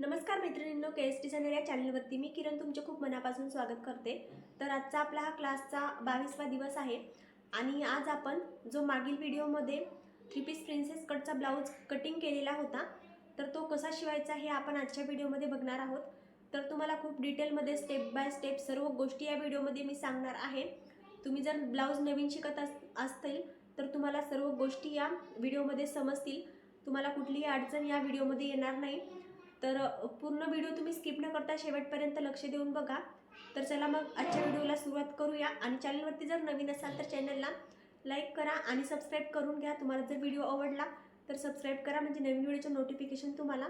नमस्कार मैत्रिणींनो के S T channel या चॅनलवरती मी किरण तुमचे खूप मनापासून स्वागत करते. तर आजचा आपला हा क्लासचा बावीसवा दिवस आहे आणि आज आपण जो मागील व्हिडिओमध्ये थ्री पीस प्रिन्सेस कटचा ब्लाऊज कटिंग केलेला होता तर तो कसा शिवायचा हे आपण आजच्या व्हिडिओमध्ये बघणार आहोत. तर तुम्हाला खूप डिटेलमध्ये स्टेप बाय स्टेप सर्व गोष्टी या व्हिडिओमध्ये मी सांगणार आहे. तुम्ही जर ब्लाऊज नवीन शिकत अस असतील तर तुम्हाला सर्व गोष्टी या व्हिडिओमध्ये समजतील. तुम्हाला कुठलीही अडचण या व्हिडिओमध्ये येणार नाही. तर पूर्ण व्हिडिओ तुम्ही स्किप न करता शेवटपर्यंत लक्ष देऊन बघा. तर चला मग आजच्या व्हिडिओला सुरुवात करूया. आणि चॅनलवरती जर नवीन असाल तर चॅनलला लाईक करा आणि सबस्क्राईब करून घ्या. तुम्हाला जर व्हिडिओ आवडला तर सबस्क्राईब करा. म्हणजे नवीन व्हिडिओचं नोटिफिकेशन तुम्हाला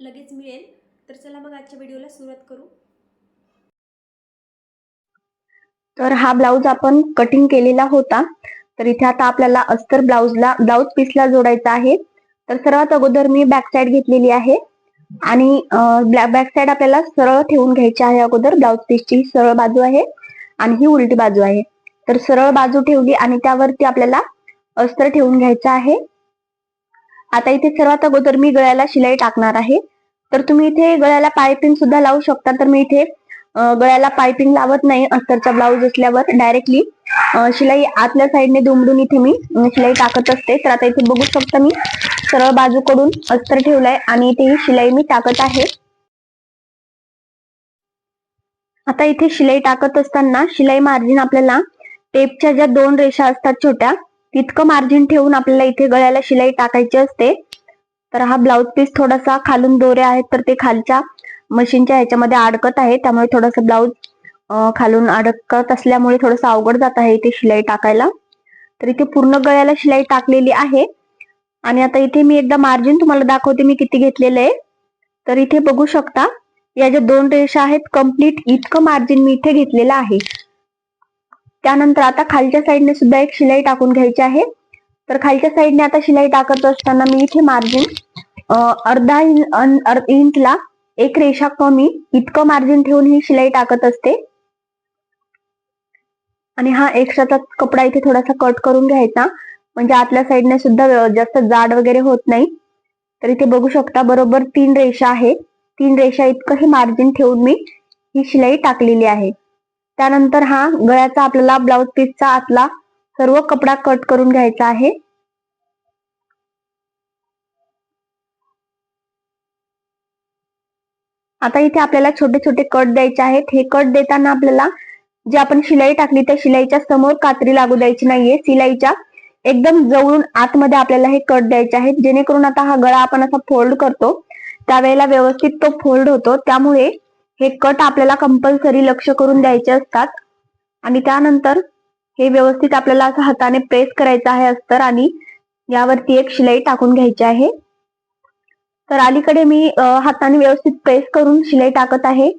लगेच मिळेल. तर चला मग आजच्या व्हिडिओला सुरुवात करू. तर हा ब्लाऊज आपण कटिंग केलेला होता. तर इथे आता आपल्याला अस्तर ब्लाऊजला ब्लाऊज पीसला जोडायचा आहे. तर सर्वात अगोदर मी बॅक साईड घेतलेली आहे. आणि बॅक साइड आपल्याला सरळ ठेवून घ्यायची आहे अगोदर. ब्लाउज पीसची सरळ बाजू आहे आणि ही उलटी बाजू आहे. तर सरळ बाजू ठेवली आणि त्यावरती आपल्याला अस्तर ठेवून घ्यायचं आहे. आता इथे सर्वात अगोदर मी गळ्याला शिलाई टाकणार आहे. तर तुम्ही इथे गळ्याला पायपिन सुद्धा लावू शकता. तर मी इथे गळ्याला पायपिंग लावत नाही अस्तरचा ब्लाऊज असल्यावर डायरेक्टली शिलाई आतल्या साईडने दुमडून इथे मी शिलाई टाकत असते. तर आता इथे बघू शकता मी सरळ बाजूकडून अस्तर ठेवलाय आणि इथे ही शिलाई मी टाकत आहे. आता इथे शिलाई टाकत असताना शिलाई मार्जिन आपल्याला टेपच्या ज्या दोन रेषा असतात छोट्या तितकं मार्जिन ठेवून आपल्याला इथे गळ्याला शिलाई टाकायची असते. तर हा ब्लाऊज पीस थोडासा खालून दोरे आहेत तर ते खालच्या मशीनच्या ह्याच्यामध्ये अडकत आहे त्यामुळे थोडस ब्लाऊज खालून अडकत असल्यामुळे थोडंसं अवघड जात आहे इथे शिलाई टाकायला. तर इथे पूर्ण गळ्याला शिलाई टाकलेली आहे. आणि आता इथे मी एकदा मार्जिन तुम्हाला दाखवते मी किती घेतलेलं आहे. तर इथे बघू शकता या ज्या दोन रेषा आहेत कंप्लीट इतकं मार्जिन मी इथे घेतलेलं आहे. त्यानंतर आता खालच्या साईडने सुद्धा एक शिलाई टाकून घ्यायची आहे. तर खालच्या साईडने आता शिलाई टाकत असताना मी इथे मार्जिन अर्धा इंच अन- इंचला एक रेषा कमी इतकं मार्जिन ठेवून ही शिलाई टाकत असते. आणि हा एक्स्ट्राचा कपडा इथे थोडासा कट करून घ्यायचा. म्हणजे आतल्या साईडने सुद्धा जास्त जाड वगैरे होत नाही. तर इथे बघू शकता बरोबर तीन रेषा आहे तीन रेषा इतकं हे मार्जिन ठेवून मी ही शिलाई टाकलेली आहे. त्यानंतर हा गळ्याचा आपल्याला ब्लाऊज पीसचा आतला सर्व कपडा कट करून घ्यायचा आहे. आता इथे आपल्याला छोटे छोटे कट द्यायचे आहेत. हे कट देताना आपल्याला जे आपण शिलाई टाकली त्या शिलाईच्या समोर कात्री लागू द्यायची नाहीये. शिलाईच्या एकदम जवळून आतमध्ये आपल्याला हे कट द्यायचे आहेत. जेणेकरून आता हा गळा आपण असा फोल्ड करतो. त्यावेळेला व्यवस्थित तो फोल्ड होतो. त्यामुळे हे कट आपल्याला कंपल्सरी लक्ष करून द्यायचे असतात. आणि त्यानंतर हे व्यवस्थित आपल्याला असं हाताने प्रेस करायचं आहे अस्तर आणि यावरती एक शिलाई टाकून घ्यायची आहे. तर अलीकडे मी हाताने व्यवस्थित प्रेस करून शिलाई टाकत आहे.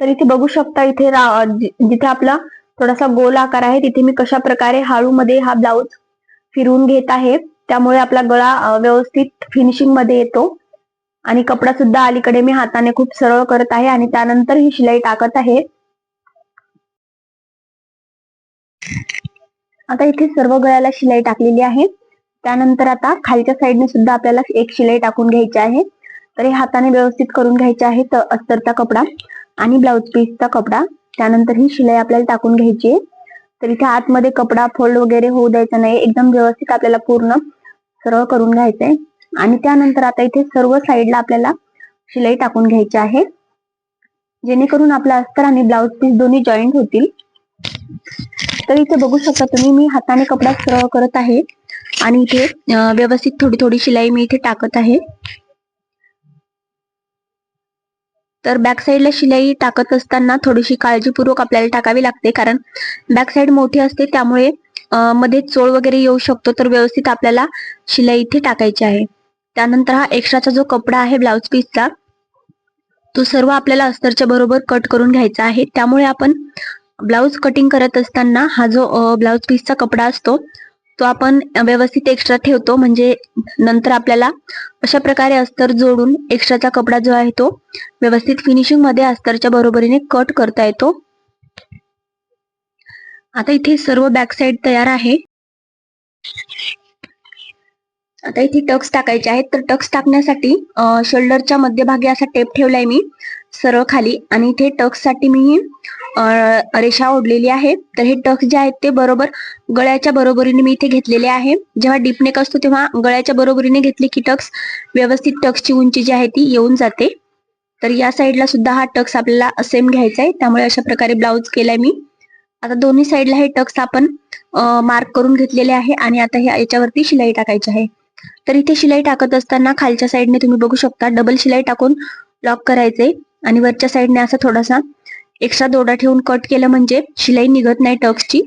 तर इथे बघू शकता इथे रा- जि- जिथे आपला थोडासा गोल आकार आहे तिथे मी कशा प्रकारे हाळू मध्ये हा ब्लाऊज फिरवून घेत आहे त्यामुळे आपला गळा व्यवस्थित फिनिशिंगमध्ये येतो. आणि कपडा सुद्धा अलीकडे मी हाताने खूप सरळ करत आहे आणि त्यानंतर ही शिलाई टाकत आहे. आता इथे सर्व गळ्याला शिलाई टाकलेली आहे. त्यानंतर आता खालच्या साईडने सुद्धा आपल्याला एक शिलाई टाकून घ्यायची आहे. तर हे हाताने व्यवस्थित करून घ्यायचे आहे तर अस्तरचा कपडा आणि ब्लाऊज पीसचा कपडा. त्यानंतर ही शिलाई आपल्याला टाकून घ्यायची आहे. तर इथे आतमध्ये कपडा फोल्ड वगैरे होऊ द्यायचा नाही. एकदम व्यवस्थित आपल्याला पूर्ण सरळ करून घ्यायचंय. आणि त्यानंतर आता इथे सर्व साईडला आपल्याला शिलाई टाकून घ्यायची आहे. जेणेकरून आपला अस्तर आणि ब्लाऊज पीस दोन्ही जॉईंट होतील. तर इथे बघू शकता तुम्ही मी हाताने कपडा सरळ करत आहे. आणि इथे व्यवस्थित थोडी थोडी शिलाई मी इथे टाकत आहे. तर बॅक साईडला शिलाई टाकत असताना थोडीशी काळजीपूर्वक आपल्याला टाकावी लागते. कारण बॅक साईड मोठी असते त्यामुळे मध्ये चोळ वगैरे येऊ शकतो. तर व्यवस्थित आपल्याला शिलाई इथे टाकायची आहे. त्यानंतर हा एक्स्ट्राचा जो कपडा आहे ब्लाऊज पीसचा तो सर्व आपल्याला अस्तरच्या बरोबर कट करून घ्यायचा आहे. त्यामुळे आपण ब्लाऊज कटिंग करत असताना हा जो ब्लाऊज पीसचा कपडा असतो तो आपण व्यवस्थित एक्स्ट्रा ठेवतो. म्हणजे नंतर आपल्याला अशा प्रकारे अस्तर जोडून एक्स्ट्राचा कपडा जो आहे तो व्यवस्थित फिनिशिंगमध्ये अस्तरच्या बरोबरीने कट करता येतो. आता इथे सर्व बॅक साइड तयार आहे. आता इथे टक्स टाकायचे आहेत. तर टक्स टाकण्यासाठी शोल्डरच्या मध्यभागी असा टेप ठेवलाय मी सरळ खाली. आणि इथे टक्ससाठी मी रेषा ओढलेली आहे. तर हे टक्स जे आहेत ते बरोबर गळ्याच्या बरोबरीने मी इथे घेतलेले आहे. जेव्हा डीपनेक असतो तेव्हा गळ्याच्या बरोबरीने घेतले की टक्स व्यवस्थित टक्सची उंची जी आहे ती येऊन जाते. तर या साईडला सुद्धा हा टक्स आपल्याला सेम घ्यायचा आहे. त्यामुळे अशा प्रकारे ब्लाऊज केलाय मी. आता दोन्ही साईडला हे टक्स आपण मार्क करून घेतलेले आहे आणि आता हे याच्यावरती शिलाई टाकायची आहे. तर इथे शिलाई टाकत असताना खालच्या साईडने तुम्ही बघू शकता डबल शिलाई टाकून लॉक करायचे आणि वरच्या साईडने असा थोडासा एक्स्ट्रा दोडा ठेवून कट केलं म्हणजे शिलाई निघत नाही टक्सची.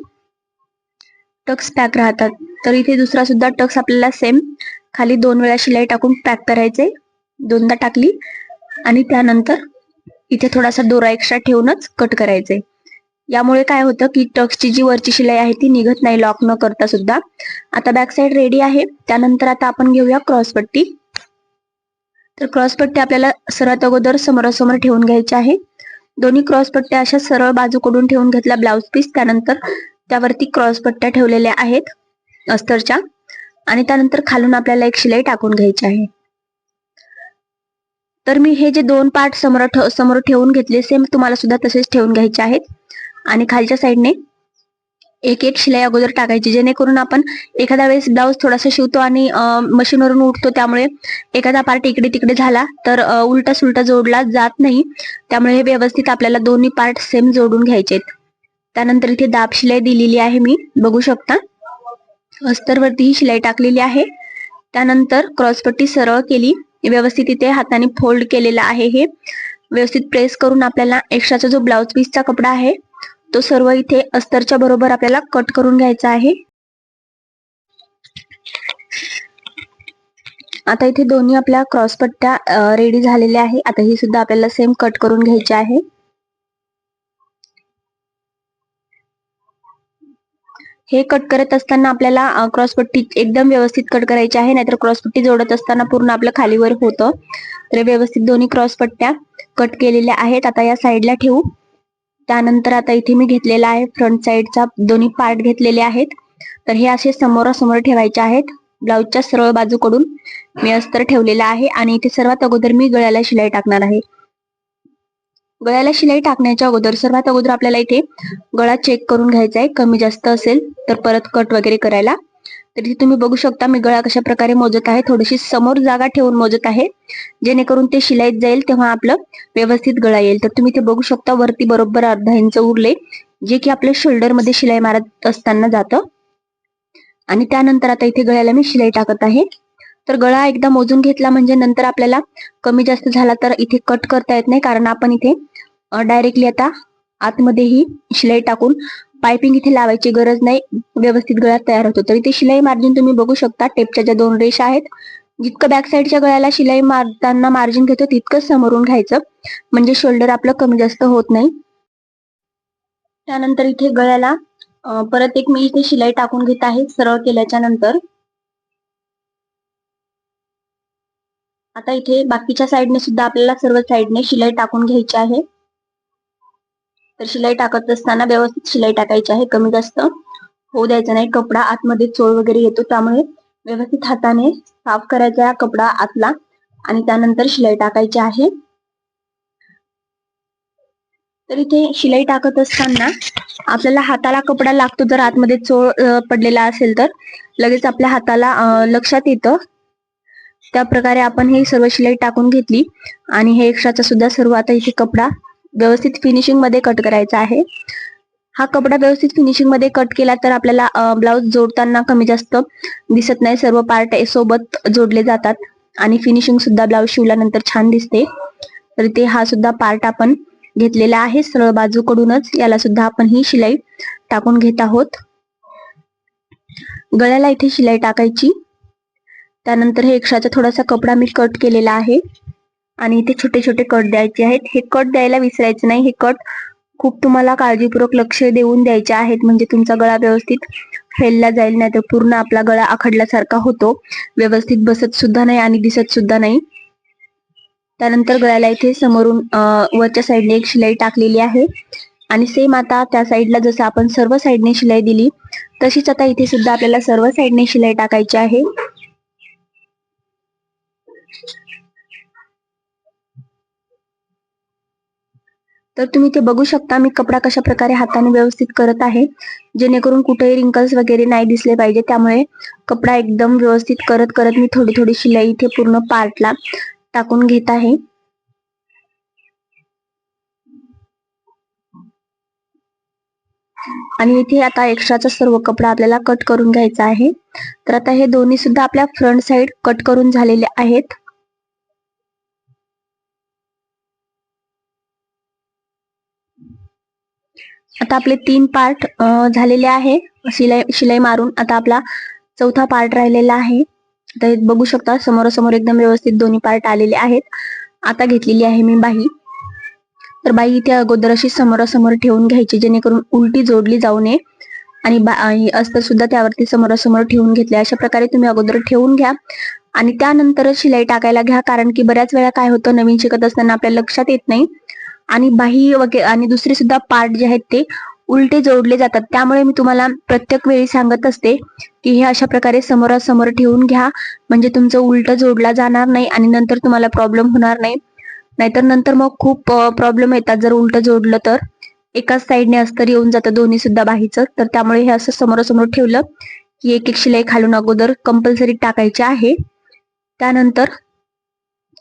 टक्स पॅक राहतात. तर इथे दुसरा सुद्धा टक्स आपल्याला सेम खाली दोन वेळा शिलाई टाकून पॅक करायचे दोनदा टाकली. आणि त्यानंतर इथे थोडासा दोरा एक्स्ट्रा ठेवूनच कट करायचे यामुळे काय होतं की टक्सची जी वरची शिलाई आहे ती निघत नाही लॉक न करता सुद्धा. आता बॅक साइड रेडी आहे. त्यानंतर आता आपण घेऊया क्रॉसपट्टी तर क्रॉसपट्टी आपल्याला सर्वात अगोदर समोरासमोर ठेवून घ्यायची आहे. दोन्ही क्रॉस पट्ट्या अशा सरळ बाजूकडून ठेवून घेतल्या ब्लाउज पीस त्यानंतर त्यावरती क्रॉस पट्ट्या ठेवलेल्या आहेत अस्तरच्या. आणि त्यानंतर खालून आपल्याला एक शिलाई टाकून घ्यायची आहे. तर मी हे जे दोन पार्ट समोर समोर ठेवून घेतले सेम तुम्हाला सुद्धा तसेच ठेवून घ्यायचे आहेत. आणि खालच्या साईडने एक एक शिलाई अगोदर टाकायची जेणेकरून आपण एखाद्या वेळेस ब्लाऊज थोडासा शिवतो आणि मशीनवरून उठतो त्यामुळे एखादा पार्ट इकडे तिकडे झाला तर उलटा सुलटा जोडला जात नाही. त्यामुळे हे व्यवस्थित आपल्याला दोन्ही पार्ट सेम जोडून घ्यायचे त्यानंतर इथे दाब शिलाई दिलेली आहे मी बघू शकता. अस्तरवरती ही शिलाई टाकलेली आहे. त्यानंतर क्रॉसपट्टी सरळ केली. व्यवस्थित इथे हाताने फोल्ड केलेला आहे हे. व्यवस्थित प्रेस करून आपल्याला एक्स्ट्राचा जो ब्लाउज पीसचा कपडा आहे तो सर्व इथे अस्तरच्या बरोबर आपल्याला कट करून घ्यायचा आहे. आता इथे दोन्ही आपल्या क्रॉस पट्ट्या रेडी झालेल्या आहे. आता ही सुद्धा आपल्याला सेम कट करून घ्यायची आहे. हे कट करत असताना आपल्याला क्रॉस पट्टी एकदम व्यवस्थित कट करायची आहे. नाहीतर क्रॉस पट्टी जोडत असताना पूर्ण आपलं खालीवर होतं. तर व्यवस्थित दोन्ही क्रॉस पट्ट्या कट केलेल्या आहेत. आता या साईडला ठेवू. त्यानंतर आता इथे मी घेतलेला आहे फ्रंट साईडचा दोन्ही पार्ट घेतलेले आहेत. तर हे असे समोरासमोर ठेवायचे आहेत. ब्लाऊजच्या सरळ बाजूकडून मी अस्तर ठेवलेला आहे आणि इथे सर्वात अगोदर मी गळ्याला शिलाई टाकणार आहे. गळ्याला शिलाई टाकण्याच्या अगोदर सर्वात अगोदर आपल्याला इथे गळा चेक करून घ्यायचा आहे. कमी जास्त असेल तर परत कट वगैरे करायला. तर इथे तुम्ही बघू शकता मी गळा कशा प्रकारे मोजत आहे. थोडीशी समोर जागा ठेवून मोजत आहे. जेणेकरून ते शिलाईत जाईल तेव्हा आपलं व्यवस्थित गळा येईल. तर तुम्ही ते बघू शकता वरती बरोबर अर्धा इंच उरले जे की आपल्या शोल्डरमध्ये शिलाई मारत असताना जातं. आणि त्यानंतर आता इथे गळ्याला मी शिलाई टाकत आहे. तर गळा एकदा मोजून घेतला म्हणजे नंतर आपल्याला कमी जास्त झाला तर इथे कट करता येत नाही. कारण आपण इथे डायरेक्टली आता आतमध्ये ही शिलाई टाकून पायपिंग इथे लावायची गरज नाही. व्यवस्थित गळा तयार होतो. तर इथे शिलाई मार्जिन तुम्ही बघू शकता. टेपच्या ज्या दोन रेषा आहेत जितकं बॅक साईडच्या गळ्याला शिलाई मारताना मार्जिन घेतो तितकंच समोरून घ्यायचं. म्हणजे शोल्डर आपलं कमी जास्त होत नाही. त्यानंतर इथे गळ्याला परत एक मी इथे शिलाई टाकून घेत आहे सरळ केल्याच्यानंतर. आता इथे बाकीच्या साईडने सुद्धा आपल्याला सर्व साईडने शिलाई टाकून घ्यायची आहे. तर शिलाई टाकत असताना व्यवस्थित शिलाई टाकायची आहे कमी जास्त होऊ द्यायचं नाही. कपडा आतमध्ये चोळ वगैरे येतो त्यामुळे व्यवस्थित हाताने साफ करायचा कपडा आतला आणि त्यानंतर शिलाई टाकायची आहे. तर इथे शिलाई टाकत असताना आपल्याला हाताला कपडा लागतो जर आतमध्ये चोळ पडलेला असेल तर लगेच आपल्या हाताला लक्षात येतं. त्या प्रकारे आपण हे सर्व शिलाई टाकून घेतली आणि हे एक्स्ट्राचा सुद्धा सर्व आता इथे कपडा व्यवस्थित फिनिशिंगमध्ये कट करायचा आहे. हा कपडा व्यवस्थित फिनिशिंगमध्ये कट केला तर आपल्याला ब्लाऊज जोडताना कमी जास्त दिसत नाही. सर्व पार्ट सोबत जोडले जातात. आणि फिनिशिंग सुद्धा ब्लाऊज शिवल्यानंतर छान दिसते. तर ते हा सुद्धा पार्ट आपण घेतलेला आहे. सरळ बाजूकडूनच याला सुद्धा आपण ही शिलाई टाकून घेत आहोत. गळ्याला इथे शिलाई टाकायची. त्यानंतर हे एक्स्ट्राचा थोडासा कपडा मी कट केलेला आहे. आणि इथे छोटे छोटे कट द्यायचे आहेत. हे कट द्यायला विसरायचे नाही. हे कट खूप तुम्हाला काळजीपूर्वक लक्ष देऊन द्यायचे आहेत. म्हणजे तुमचा गळा व्यवस्थित फेलला जाईल नाही तर पूर्ण आपला गळा आखडल्यासारखा होतो. व्यवस्थित बसत सुद्धा नाही आणि दिसत सुद्धा नाही. त्यानंतर गळ्याला इथे समोरून वरच्या साईडने एक शिलाई टाकलेली आहे. आणि सेम आता त्या साईडला जसं आपण सर्व साईडने शिलाई दिली तशीच आता इथे सुद्धा आपल्याला सर्व साईडने शिलाई टाकायची आहे. तर तुम्ही ते बघू शकता मी कपडा कशा प्रकारे हाताने व्यवस्थित करत आहे. जेणेकरून कुठेही रिंकल्स वगैरे नाही दिसले पाहिजे. त्यामुळे कपडा एकदम व्यवस्थित करत करत मी थोडी थोडी शिलाई इथे पूर्ण पार्टला टाकून घेत आहे. आणि इथे आता एक्स्ट्राचा सर्व कपडा आपल्याला कट करून घ्यायचा आहे. तर आता हे दोन्ही सुद्धा आपल्या फ्रंट साइड कट करून झालेले आहेत. आता आपले तीन पार्ट झालेले आहे. शिलाई शिलाई मारून आता आपला चौथा पार्ट राहिलेला आहे. आता बघू शकता समोरासमोर एकदम व्यवस्थित दोन्ही पार्ट आलेले आहेत. आता घेतलेली आहे मी बाही तर बाई इथे अगोदर अशी समोरासमोर ठेवून घ्यायची जेणेकरून उलटी जोडली जाऊ नये. आणि बा- अस्तर सुद्धा त्यावरती समोरासमोर ठेवून घेतले अशा प्रकारे तुम्ही अगोदर ठेवून घ्या. आणि त्यानंतरच शिलाई टाकायला घ्या कारण की बऱ्याच वेळा काय होतं नवीन शिकत असताना आपल्या लक्षात येत नाही. आणि बाही वगैरे आणि दुसरे सुद्धा पार्ट जे आहेत ते उलटे जोडले जातात. त्यामुळे मी तुम्हाला प्रत्येक वेळी सांगत असते की हे अशा प्रकारे समोरासमोर ठेवून घ्या. म्हणजे तुमचं उलट जोडला जाणार नाही आणि नंतर तुम्हाला प्रॉब्लेम होणार नाही. नाहीतर नंतर मग खूप प्रॉब्लेम येतात. जर उलट जोडलं तर एकाच साईडने अस्तर येऊन जातं दोन्ही सुद्धा बाहीचं. तर त्यामुळे हे असं समोरासमोर ठेवलं की एक एक शिलाई खालून अगोदर कंपल्सरी टाकायची आहे. त्यानंतर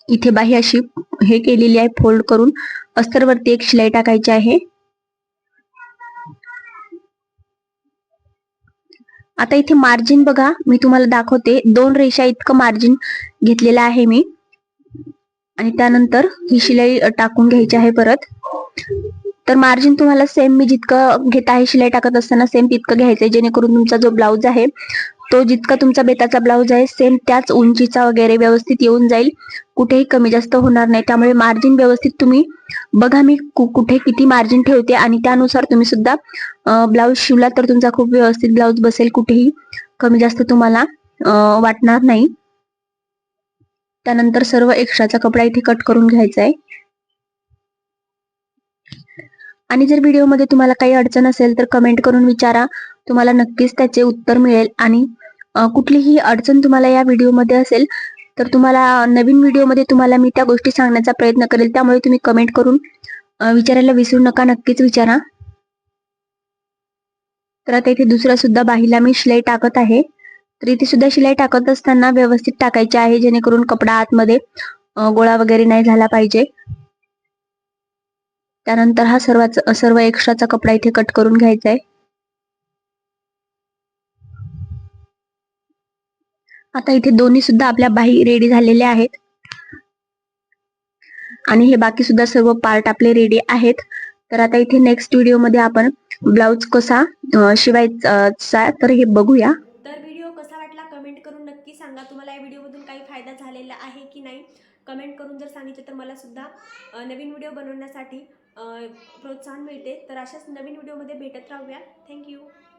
इथे बाही अशी हे केलेली आहे फोल्ड करून. अस्तरवरती एक शिलाई टाकायची आहे. आता इथे मार्जिन बघा. मी तुम्हाला दाखवते. दोन रेषा इतकं मार्जिन घेतलेलं आहे मी. आणि त्यानंतर ही शिलाई टाकून घ्यायची आहे परत. तर मार्जिन तुम्हाला सेम मी जितकं घेत आहे शिलाई टाकत असताना सेम तितकं घ्यायचंय. जेणेकरून तुमचा जो ब्लाऊज आहे तो जितका तुमचा बेताचा ब्लाऊज आहे सेम त्याच उंचीचा वगैरे व्यवस्थित येऊन जाईल. कुठेही कमी जास्त होणार नाही. त्यामुळे मार्जिन व्यवस्थित तुम्ही बघा मी कु- कुठे किती मार्जिन ठेवते आणि त्यानुसार तुम्ही सुद्धा ब्लाऊज शिवला तर तुमचा खूप व्यवस्थित ब्लाऊज बसेल. कुठेही कमी जास्त तुम्हाला वाटणार नाही. त्यानंतर सर्व एक्स्ट्राचा कपडा इथे कट करून घ्यायचा आहे आणि जर व्हिडिओमध्ये तुम्हाला काही अडचण असेल तर कमेंट करून विचारा. तुम्हाला नक्कीच त्याचे उत्तर मिळेल. आणि कुठलीही अडचण तुम्हाला या व्हिडिओमध्ये असेल तर तुम्हाला नवीन व्हिडिओमध्ये तुम्हाला मी त्या गोष्टी सांगण्याचा प्रयत्न करेल. त्यामुळे तुम्ही कमेंट करून विचारायला विसरू नका. नक्कीच विचारा. तर आता इथे दुसऱ्या सुद्धा बाहीला मी शिलाई टाकत आहे. तर इथे सुद्धा शिलाई टाकत असताना व्यवस्थित टाकायची आहे जेणेकरून कपडा आतमध्ये गोळा वगैरे नाही झाला पाहिजे. त्यानंतर हा सर्वाचा सर्व एक्स्ट्राचा कपडा इथे कट करून घ्यायचा आहे. आता इथे दोन्ही सुद्धा आपल्या बाही रेडी झालेल्या आहेत. आणि हे बाकी सुद्धा सर्व पार्ट आपले रेडी आहेत. तर आता इथे नेक्स्ट व्हिडिओमध्ये आपण ब्लाउज कसा शिवायचा तर हे बघूया. तर व्हिडिओ कसा वाटला कमेंट करून नक्की सांगा. तुम्हाला या व्हिडिओमधून काही फायदा झालेला आहे की नाही? कमेंट करून जर सांगितलं तर मला सुद्धा नवीन व्हिडिओ बनवण्यासाठी प्रोत्साहन मिळते. तर अशाच नवीन व्हिडिओमध्ये भेटत राहूया. थँक्यू